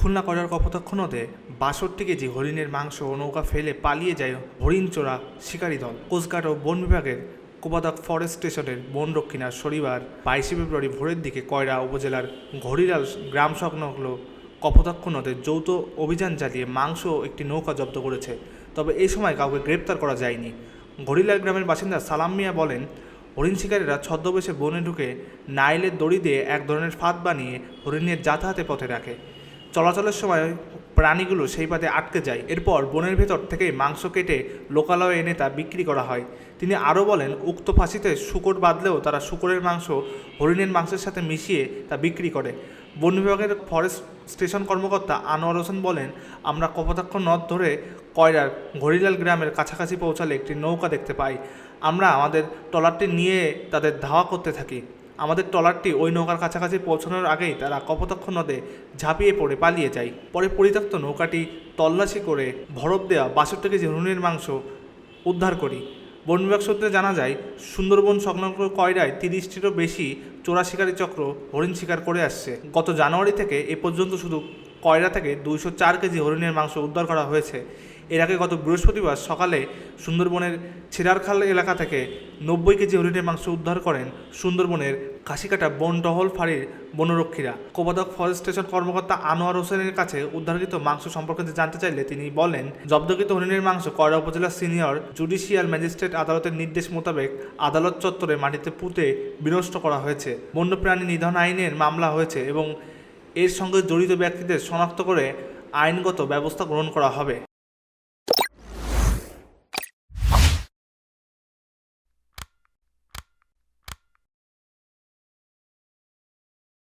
খুলনা করার কপোতাক্ষ নদে বাষট্টি কেজি হরিণের মাংস ও নৌকা ফেলে পালিয়ে যায় হরিণ চোরা শিকারী দল। কোস্টগার্ড ও বন বিভাগের কোপাদাক ফরেস্ট স্টেশনের বন রক্ষিণার শনিবার বাইশে ফেব্রুয়ারি ভোরের দিকে কয়রা উপজেলার ঘড়িলাল গ্রাম সংলগ্ন কপোতাক্ষ নদে যৌথ অভিযান চালিয়ে মাংস ও একটি নৌকা জব্দ করেছে। তবে এই সময় কাউকে গ্রেপ্তার করা যায়নি। ঘড়িলাল গ্রামের বাসিন্দা সালাম মিয়া বলেন, হরিণ শিকারীরা ছদ্মবেশে বনে ঢুকে নাইলের দড়ি দিয়ে এক ধরনের ফাঁদ বানিয়ে হরিণের যাতায়াতে পথে রাখে। চলাচলের সময় প্রাণীগুলো সেই পাতে আটকে যায়। এরপর বনের ভেতর থেকে মাংস কেটে লোকালয়ে এনে তা বিক্রি করা হয়। তিনি আরও বলেন, উক্ত ফাঁসিতে শুকর বাঁধলেও তারা শুকরের মাংস, হরিণের মাংসের সাথে মিশিয়ে তা বিক্রি করে। বন বিভাগের ফরেস্ট স্টেশন কর্মকর্তা আনোয়ার হোসেন বলেন, আমরা কপোতাক্ষ নদ ধরে কয়রার ঘড়িলাল গ্রামের কাছাকাছি পৌঁছালে একটি নৌকা দেখতে পাই। আমরা আমাদের ট্রলারটি নিয়ে তাদের ধাওয়া করতে থাকি। আমাদের ট্রলারটি ওই নৌকার কাছাকাছি পৌঁছানোর আগেই তারা কপতক্ষ নদে ঝাঁপিয়ে পড়ে, পালিয়ে যায়। পরে পরিত্যক্ত নৌকাটি তল্লাশি করে ভরত দেওয়া বাষট্টি কেজি হনুনের মাংস উদ্ধার করি। বন বিভাগ সূত্রে জানা যায়, সুন্দরবন সংলগ্ন কয়রায় তিরিশটিরও বেশি চোরা শিকারী চক্র হরিণ শিকার করে আসছে। গত জানুয়ারি থেকে এ পর্যন্ত শুধু কয়রা থেকে দুইশো চার কেজি হরিণের মাংস উদ্ধার করা হয়েছে। এর আগে গত বৃহস্পতিবার সকালে সুন্দরবনের ছিরারখাল এলাকা থেকে নব্বই কেজি হরিণের মাংস উদ্ধার করেন সুন্দরবনের কাশিকাটা বন টহল ফাঁড়ির বনরক্ষীরা। কোবাদক ফরেস্ট স্টেশন কর্মকর্তা আনোয়ার হোসেনের কাছে উদ্ধারকৃত মাংস সম্পর্কে জানতে চাইলে তিনি বলেন, জব্দকৃত হরিণের মাংস কয়রা উপজেলা সিনিয়র জুডিশিয়াল ম্যাজিস্ট্রেট আদালতের নির্দেশ মোতাবেক আদালত চত্বরে মাটিতে পুঁতে বিনষ্ট করা হয়েছে। বন্যপ্রাণী নিধন আইনের মামলা হয়েছে এবং এর সঙ্গে জড়িত ব্যক্তিদের শনাক্ত করে আইনগত ব্যবস্থা গ্রহণ করা হবে।